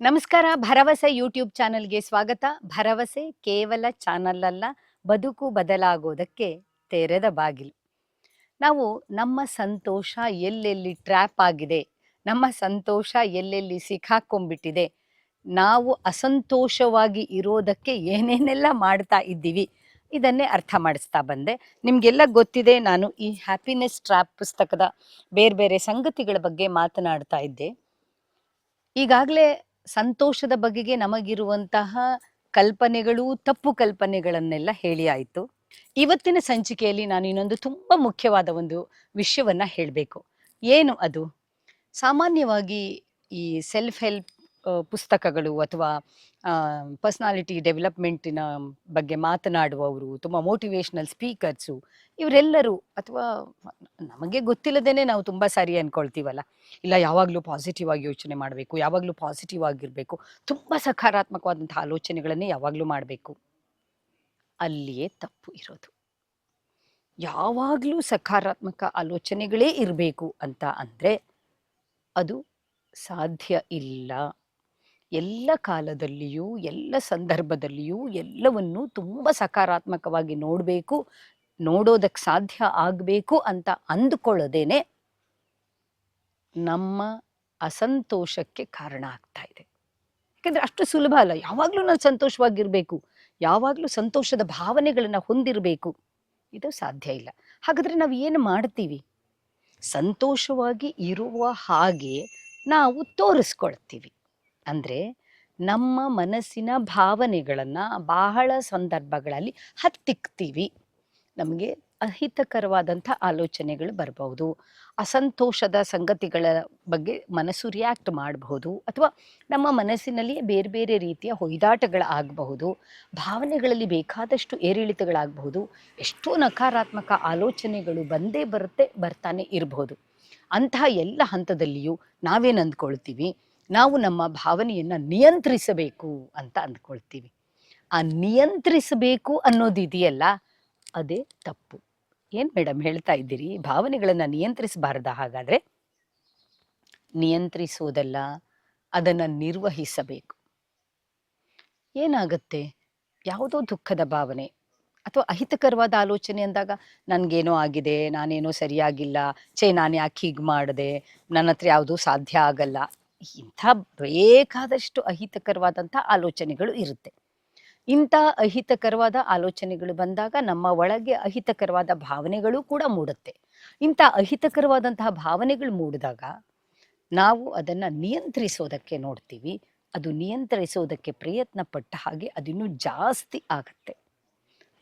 ನಮಸ್ಕಾರ, ಭರವಸೆ ಯೂಟ್ಯೂಬ್ ಚಾನೆಲ್ಗೆ ಸ್ವಾಗತ. ಭರವಸೆ ಕೇವಲ ಚಾನಲ್ ಅಲ್ಲ ಬದುಕು ಬದಲಾಗೋದಕ್ಕೆ ತೆರೆದ ಬಾಗಿಲು. ನಾವು ನಮ್ಮ ಸಂತೋಷ ಎಲ್ಲೆಲ್ಲಿ ಟ್ರ್ಯಾಪ್ ಆಗಿದೆ, ನಮ್ಮ ಸಂತೋಷ ಎಲ್ಲೆಲ್ಲಿ ಸಿಕ್ಕಾಕೊಂಡ್ಬಿಟ್ಟಿದೆ, ನಾವು ಅಸಂತೋಷವಾಗಿ ಇರೋದಕ್ಕೆ ಏನೇನೆಲ್ಲ ಮಾಡ್ತಾ ಇದ್ದೀವಿ, ಇದನ್ನೇ ಅರ್ಥ ಮಾಡಿಸ್ತಾ ಬಂದೆ. ನಿಮಗೆಲ್ಲ ಗೊತ್ತಿದೆ, ನಾನು ಈ ಹ್ಯಾಪಿನೆಸ್ ಟ್ರ್ಯಾಪ್ ಪುಸ್ತಕದ ಬೇರೆ ಬೇರೆ ಸಂಗತಿಗಳ ಬಗ್ಗೆ ಮಾತನಾಡ್ತಾ ಇದ್ದೆ. ಈಗಾಗಲೇ ಸಂತೋಷದ ಬಗೆಗೆ ನಮಗಿರುವಂತಹ ಕಲ್ಪನೆಗಳು ತಪ್ಪು ಕಲ್ಪನೆಗಳನ್ನೆಲ್ಲ ಹೇಳಿ ಆಯಿತು. ಇವತ್ತಿನ ಸಂಚಿಕೆಯಲ್ಲಿ ನಾನು ಇನ್ನೊಂದು ತುಂಬ ಮುಖ್ಯವಾದ ಒಂದು ವಿಷಯವನ್ನ ಹೇಳಬೇಕು. ಏನು ಅದು? ಸಾಮಾನ್ಯವಾಗಿ ಈ ಸೆಲ್ಫ್ ಹೆಲ್ಪ್ ಪುಸ್ತಕಗಳು ಅಥವಾ ಪರ್ಸ್ನಾಲಿಟಿ ಡೆವಲಪ್ಮೆಂಟಿನ ಬಗ್ಗೆ ಮಾತನಾಡುವವರು, ತುಂಬ ಮೋಟಿವೇಶ್ನಲ್ ಸ್ಪೀಕರ್ಸು ಇವರೆಲ್ಲರೂ ಅಥವಾ ನಮಗೆ ಗೊತ್ತಿಲ್ಲದೇನೆ ನಾವು ತುಂಬ ಸರಿ ಅಂದ್ಕೊಳ್ತೀವಲ್ಲ ಇಲ್ಲ, ಯಾವಾಗಲೂ ಪಾಸಿಟಿವ್ ಆಗಿ ಯೋಚನೆ ಮಾಡಬೇಕು, ಯಾವಾಗಲೂ ಪಾಸಿಟಿವ್ ಆಗಿರಬೇಕು, ತುಂಬ ಸಕಾರಾತ್ಮಕವಾದಂಥ ಆಲೋಚನೆಗಳನ್ನೇ ಯಾವಾಗಲೂ ಮಾಡಬೇಕು. ಅಲ್ಲಿಯೇ ತಪ್ಪು ಇರೋದು. ಯಾವಾಗಲೂ ಸಕಾರಾತ್ಮಕ ಆಲೋಚನೆಗಳೇ ಇರಬೇಕು ಅಂತ ಅಂದರೆ ಅದು ಸಾಧ್ಯ ಇಲ್ಲ. ಎಲ್ಲ ಕಾಲದಲ್ಲಿಯೂ, ಎಲ್ಲ ಸಂದರ್ಭದಲ್ಲಿಯೂ ಎಲ್ಲವನ್ನು ತುಂಬ ಸಕಾರಾತ್ಮಕವಾಗಿ ನೋಡಬೇಕು ನೋಡೋದಕ್ಕೆ ಸಾಧ್ಯ ಆಗಬೇಕು ಅಂತ ಅಂದುಕೊಳ್ಳೋದೇನೆ ನಮ್ಮ ಅಸಂತೋಷಕ್ಕೆ ಕಾರಣ ಆಗ್ತಾ ಇದೆ. ಯಾಕಂದ್ರೆ ಅಷ್ಟು ಸುಲಭ ಅಲ್ಲ, ಯಾವಾಗಲೂ ನಾನು ಸಂತೋಷವಾಗಿರಬೇಕು, ಯಾವಾಗಲೂ ಸಂತೋಷದ ಭಾವನೆಗಳನ್ನು ಹೊಂದಿರಬೇಕು, ಇದು ಸಾಧ್ಯ ಇಲ್ಲ. ಹಾಗಾದ್ರೆ ನಾವು ಏನು ಮಾಡ್ತೀವಿ? ಸಂತೋಷವಾಗಿ ಇರುವ ಹಾಗೆ ನಾವು ತೋರಿಸ್ಕೊಳ್ತೀವಿ. ಅಂದ್ರೆ ನಮ್ಮ ಮನಸ್ಸಿನ ಭಾವನೆಗಳನ್ನು ಬಹಳ ಸಂದರ್ಭಗಳಲ್ಲಿ ಹತ್ತಿಕ್ತೀವಿ. ನಮಗೆ ಅಹಿತಕರವಾದಂಥ ಆಲೋಚನೆಗಳು ಬರಬಹುದು ಅಸಂತೋಷದ ಸಂಗತಿಗಳ ಬಗ್ಗೆ ಮನಸ್ಸು ರಿಯಾಕ್ಟ್ ಮಾಡಬಹುದು ಅಥವಾ ನಮ್ಮ ಮನಸ್ಸಿನಲ್ಲಿ ಬೇರೆ ಬೇರೆ ರೀತಿಯ ಹೊಯ್ದಾಟಗಳಾಗಬಹುದು. ಭಾವನೆಗಳಲ್ಲಿ ಬೇಕಾದಷ್ಟು ಏರಿಳಿತಗಳಾಗಬಹುದು. ಎಷ್ಟೋ ನಕಾರಾತ್ಮಕ ಆಲೋಚನೆಗಳು ಬಂದೇ ಬರುತ್ತೆ, ಬರ್ತಾನೆ ಇರಬಹುದು ಅಂತಹ ಎಲ್ಲ ಹಂತದಲ್ಲಿಯೂ ನಾವೇನು ಅಂದ್ಕೊಳ್ತೀವಿ ನಾವು ನಮ್ಮ ಭಾವನೆಯನ್ನು ನಿಯಂತ್ರಿಸಬೇಕು ಅಂತ ಅಂದ್ಕೊಳ್ತೀವಿ. ಆ ನಿಯಂತ್ರಿಸಬೇಕು ಅನ್ನೋದಿದೆಯಲ್ಲ ಅದೇ ತಪ್ಪು. ಏನ್ ಮೇಡಮ್ ಹೇಳ್ತಾ ಇದ್ದೀರಿ? ಭಾವನೆಗಳನ್ನು ನಿಯಂತ್ರಿಸಬಾರ್ದ ಹಾಗಾದ್ರೆ? ನಿಯಂತ್ರಿಸೋದಲ್ಲ, ಅದನ್ನ ನಿರ್ವಹಿಸಬೇಕು. ಏನಾಗುತ್ತೆ? ಯಾವುದೋ ದುಃಖದ ಭಾವನೆ ಅಥವಾ ಅಹಿತಕರವಾದ ಆಲೋಚನೆ ಅಂದಾಗ, ನನಗೇನೋ ಆಗಿದೆ, ನಾನೇನೋ ಸರಿಯಾಗಿಲ್ಲ, ಛೇ, ನಾನು ಯಾಕೆ ಹೀಗೆ ಮಾಡಿದೆ ನನ್ನ ಹತ್ರ ಯಾವುದೂ ಸಾಧ್ಯ ಆಗಲ್ಲ. ಇಂಥ ಬೇಕಾದಷ್ಟು ಅಹಿತಕರವಾದಂಥ ಆಲೋಚನೆಗಳು ಇರುತ್ತೆ. ಇಂಥ ಅಹಿತಕರವಾದ ಆಲೋಚನೆಗಳು ಬಂದಾಗ ನಮ್ಮ ಒಳಗೆ ಅಹಿತಕರವಾದ ಭಾವನೆಗಳು ಕೂಡ ಮೂಡುತ್ತೆ. ಇಂಥ ಅಹಿತಕರವಾದಂತಹ ಭಾವನೆಗಳು ಮೂಡಿದಾಗ ನಾವು ಅದನ್ನು ನಿಯಂತ್ರಿಸೋದಕ್ಕೆ ನೋಡ್ತೀವಿ. ಅದು ನಿಯಂತ್ರಿಸೋದಕ್ಕೆ ಪ್ರಯತ್ನ ಪಟ್ಟ ಹಾಗೆ ಅದಿನ್ನೂ ಜಾಸ್ತಿ ಆಗತ್ತೆ.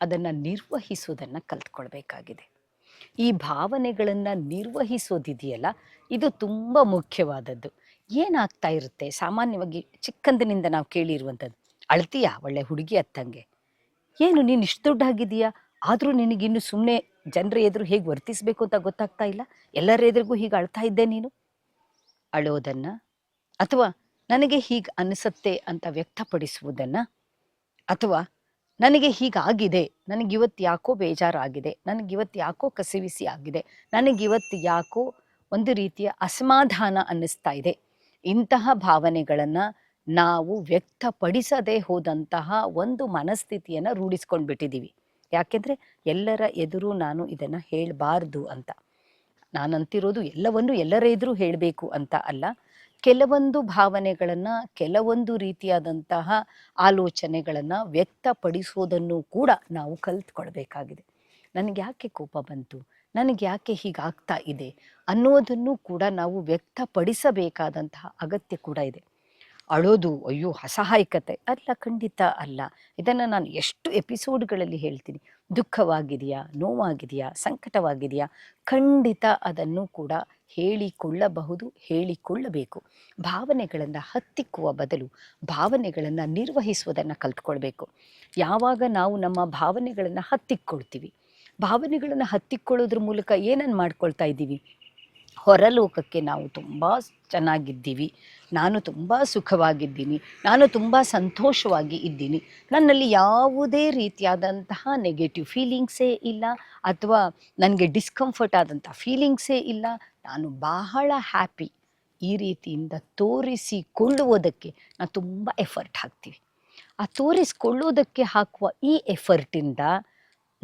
ಅದನ್ನು ನಿರ್ವಹಿಸೋದನ್ನ ಕಲ್ತ್ಕೊಳ್ಬೇಕಾಗಿದೆ. ಈ ಭಾವನೆಗಳನ್ನ ನಿರ್ವಹಿಸೋದಿದೆಯಲ್ಲ, ಇದು ತುಂಬ ಮುಖ್ಯವಾದದ್ದು. ಏನಾಗ್ತಾ ಇರುತ್ತೆ? ಸಾಮಾನ್ಯವಾಗಿ ಚಿಕ್ಕಂದಿನಿಂದ ನಾವು ಕೇಳಿರುವಂಥದ್ದು. ಅಳ್ತೀಯಾ ಒಳ್ಳೆ ಹುಡುಗಿ ಅತ್ತಂಗೆ? ಏನು ನೀನು ಇಷ್ಟು ದೊಡ್ಡಾಗಿದೀಯಾ ಆದರೂ ನಿನಗಿನ್ನು ಸುಮ್ಮನೆ ಜನರ ಎದುರು ಹೇಗೆ ವರ್ತಿಸಬೇಕು ಅಂತ ಗೊತ್ತಾಗ್ತಾ ಇಲ್ಲ? ಎಲ್ಲರ ಎದುರಿಗೂ ಹೀಗೆ ಅಳ್ತಾ ಇದ್ದೆ ನೀನು? ಅಳೋದನ್ನ? ಅಥವಾ ನನಗೆ ಹೀಗೆ ಅನಿಸುತ್ತೆ ಅಂತ ವ್ಯಕ್ತಪಡಿಸುವುದನ್ನ? ಅಥವಾ ನನಗೆ ಹೀಗಾಗಿದೆ ನನಗಿವತ್ತು ಯಾಕೋ ಬೇಜಾರಾಗಿದೆ, ನನಗಿವತ್ತು ಯಾಕೋ ಕಸಿವಿಸಿ ಆಗಿದೆ, ನನಗಿವತ್ತು ಯಾಕೋ ಒಂದು ರೀತಿಯ ಅಸಮಾಧಾನ ಅನ್ನಿಸ್ತಾ ಇದೆ. ಇಂತಹ ಭಾವನೆಗಳನ್ನು ನಾವು ವ್ಯಕ್ತಪಡಿಸದೆ ಹೋದಂತಹ ಒಂದು ಮನಸ್ಥಿತಿಯನ್ನ ರೂಢಿಸ್ಕೊಂಡು ಬಿಟ್ಟಿದ್ದೀವಿ ಯಾಕೆಂದ್ರೆ ಎಲ್ಲರ ಎದುರು ನಾನು ಇದನ್ನ ಹೇಳಬಾರ್ದು ಅಂತ. ನಾನಂತಿರೋದು ಎಲ್ಲವನ್ನು ಎಲ್ಲರ ಎದುರು ಹೇಳಬೇಕು ಅಂತ ಅಲ್ಲ. ಕೆಲವೊಂದು ಭಾವನೆಗಳನ್ನು, ಕೆಲವೊಂದು ರೀತಿಯಾದಂತಹ ಆಲೋಚನೆಗಳನ್ನು ವ್ಯಕ್ತಪಡಿಸೋದನ್ನು ಕೂಡ ನಾವು ಕಲ್ತ್ಕೊಳ್ಬೇಕಾಗಿದೆ. ನನಗೆ ಯಾಕೆ ಕೋಪ ಬಂತು? ನನಗೆ ಯಾಕೆ ಹೀಗಾಗ್ತಾ ಇದೆ ಅನ್ನೋದನ್ನು ಕೂಡ ನಾವು ವ್ಯಕ್ತಪಡಿಸಬೇಕಾದಂತಹ ಅಗತ್ಯ ಕೂಡ ಇದೆ. ಅಳೋದು ಅಯ್ಯೋ ಅಸಹಾಯಕತೆ ಅಲ್ಲ, ಖಂಡಿತ ಅಲ್ಲ. ಇದನ್ನು ನಾನು ಎಷ್ಟು ಎಪಿಸೋಡ್ಗಳಲ್ಲಿ ಹೇಳ್ತೀನಿ. ದುಃಖವಾಗಿದೆಯಾ, ನೋವಾಗಿದೆಯಾ, ಸಂಕಟವಾಗಿದೆಯಾ, ಖಂಡಿತ ಅದನ್ನು ಕೂಡ ಹೇಳಿಕೊಳ್ಳಬಹುದು, ಹೇಳಿಕೊಳ್ಳಬೇಕು. ಭಾವನೆಗಳನ್ನು ಹತ್ತಿಕ್ಕುವ ಬದಲು ಭಾವನೆಗಳನ್ನು ನಿರ್ವಹಿಸುವುದನ್ನು ಕಲ್ತ್ಕೊಳ್ಬೇಕು. ಯಾವಾಗ ನಾವು ನಮ್ಮ ಭಾವನೆಗಳನ್ನು ಹತ್ತಿಕ್ಕೊಳ್ತೀವಿ ಭಾವನೆಗಳನ್ನು ಹತ್ತಿಕೊಳ್ಳೋದ್ರ ಮೂಲಕ ಏನನ್ನು ಮಾಡ್ಕೊಳ್ತಾ ಇದ್ದೀವಿ? ಹೊರಲೋಕಕ್ಕೆ ನಾವು ತುಂಬ ಚೆನ್ನಾಗಿದ್ದೀವಿ. ನಾನು ತುಂಬ ಸುಖವಾಗಿದ್ದೀನಿ. ನಾನು ತುಂಬ ಸಂತೋಷವಾಗಿ ಇದ್ದೀನಿ. ನನ್ನಲ್ಲಿ ಯಾವುದೇ ರೀತಿಯಾದಂತಹ ನೆಗೆಟಿವ್ ಫೀಲಿಂಗ್ಸೇ ಇಲ್ಲ ಅಥವಾ ನನಗೆ ಡಿಸ್ಕಂಫರ್ಟ್ ಆದಂಥ ಫೀಲಿಂಗ್ಸೇ ಇಲ್ಲ. ನಾನು ಬಹಳ ಹ್ಯಾಪಿ ಈ ರೀತಿಯಿಂದ ತೋರಿಸಿಕೊಳ್ಳುವುದಕ್ಕೆ ನಾವು ತುಂಬ ಎಫರ್ಟ್ ಹಾಕ್ತೀವಿ. ಆ ತೋರಿಸಿಕೊಳ್ಳೋದಕ್ಕೆ ಹಾಕುವ ಈ ಎಫರ್ಟಿಂದ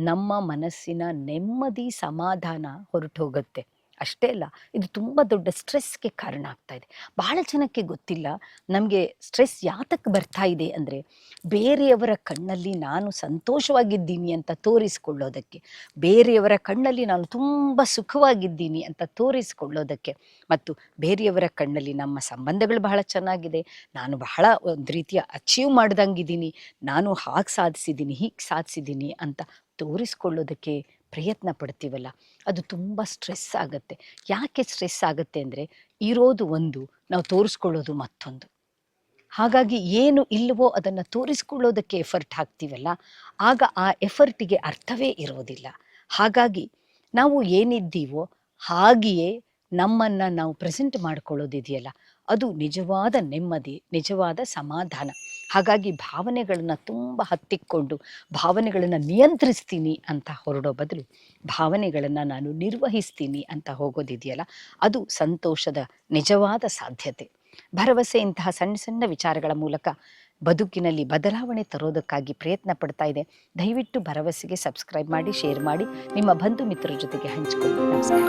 ನಮ್ಮ ಮನಸ್ಸಿನ ನೆಮ್ಮದಿ ಸಮಾಧಾನ ಹೊರಟು ಹೋಗುತ್ತೆ ಅಷ್ಟೇ ಅಲ್ಲ, ಇದು ತುಂಬ ದೊಡ್ಡ ಸ್ಟ್ರೆಸ್ಗೆ ಕಾರಣ ಆಗ್ತಾ ಇದೆ. ಬಹಳ ಜನಕ್ಕೆ ಗೊತ್ತಿಲ್ಲ, ನಮಗೆ ಸ್ಟ್ರೆಸ್ ಯಾತಕ್ಕೆ ಬರ್ತಾ ಇದೆ ಅಂದರೆ, ಬೇರೆಯವರ ಕಣ್ಣಲ್ಲಿ ನಾನು ಸಂತೋಷವಾಗಿದ್ದೀನಿ ಅಂತ ತೋರಿಸ್ಕೊಳ್ಳೋದಕ್ಕೆ, ಬೇರೆಯವರ ಕಣ್ಣಲ್ಲಿ ನಾನು ತುಂಬ ಸುಖವಾಗಿದ್ದೀನಿ ಅಂತ ತೋರಿಸ್ಕೊಳ್ಳೋದಕ್ಕೆ, ಮತ್ತು ಬೇರೆಯವರ ಕಣ್ಣಲ್ಲಿ ನಮ್ಮ ಸಂಬಂಧಗಳು ಬಹಳ ಚೆನ್ನಾಗಿದೆ, ನಾನು ಬಹಳ ಒಂದು ರೀತಿಯ ಅಚೀವ್ ಮಾಡ್ದಂಗಿದ್ದೀನಿ, ನಾನು ಹಾಗೆ ಸಾಧಿಸಿದ್ದೀನಿ, ಹೀಗೆ ಸಾಧಿಸಿದ್ದೀನಿ ಅಂತ ತೋರಿಸ್ಕೊಳ್ಳೋದಕ್ಕೆ ಪ್ರಯತ್ನ ಪಡ್ತೀವಲ್ಲ, ಅದು ತುಂಬ ಸ್ಟ್ರೆಸ್ ಆಗುತ್ತೆ. ಯಾಕೆ ಸ್ಟ್ರೆಸ್ ಆಗುತ್ತೆ ಅಂದರೆ ಇರೋದು ಒಂದು, ನಾವು ತೋರಿಸ್ಕೊಳ್ಳೋದು ಮತ್ತೊಂದು. ಹಾಗಾಗಿ ಏನು ಇಲ್ಲವೋ ಅದನ್ನು ತೋರಿಸ್ಕೊಳ್ಳೋದಕ್ಕೆ ಎಫರ್ಟ್ ಹಾಕ್ತೀವಲ್ಲ, ಆಗ ಆ ಎಫರ್ಟಿಗೆ ಅರ್ಥವೇ ಇರೋದಿಲ್ಲ. ಹಾಗಾಗಿ ನಾವು ಏನಿದ್ದೀವೋ ಹಾಗೆಯೇ ನಮ್ಮನ್ನು ನಾವು ಪ್ರೆಸೆಂಟ್ ಮಾಡ್ಕೊಳ್ಳೋದಿದೆಯಲ್ಲ ಅದು ನಿಜವಾದ ನೆಮ್ಮದಿ, ನಿಜವಾದ ಸಮಾಧಾನ. ಹಾಗಾಗಿ ಭಾವನೆಗಳನ್ನು ತುಂಬ ಹತ್ತಿಕ್ಕೊಂಡು, ಭಾವನೆಗಳನ್ನು ನಿಯಂತ್ರಿಸ್ತೀನಿ ಅಂತ ಹೊರಡೋ ಬದಲು ಭಾವನೆಗಳನ್ನು ನಾನು ನಿರ್ವಹಿಸ್ತೀನಿ ಅಂತ ಹೋಗೋದಿದೆಯಲ್ಲ, ಅದು ಸಂತೋಷದ ನಿಜವಾದ ಸಾಧ್ಯತೆ. ಭರವಸೆ ಇಂತಹ ಸಣ್ಣ ಸಣ್ಣ ವಿಚಾರಗಳ ಮೂಲಕ ಬದುಕಿನಲ್ಲಿ ಬದಲಾವಣೆ ತರೋದಕ್ಕಾಗಿ ಪ್ರಯತ್ನ ಪಡ್ತಾ ಇದೆ. ದಯವಿಟ್ಟು ಭರವಸೆಗೆ ಸಬ್ಸ್ಕ್ರೈಬ್ ಮಾಡಿ, ಶೇರ್ ಮಾಡಿ, ನಿಮ್ಮ ಬಂಧು ಮಿತ್ರರ ಜೊತೆಗೆ ಹಂಚಿಕೊಳ್ಳಿ. ನಮಸ್ಕಾರ.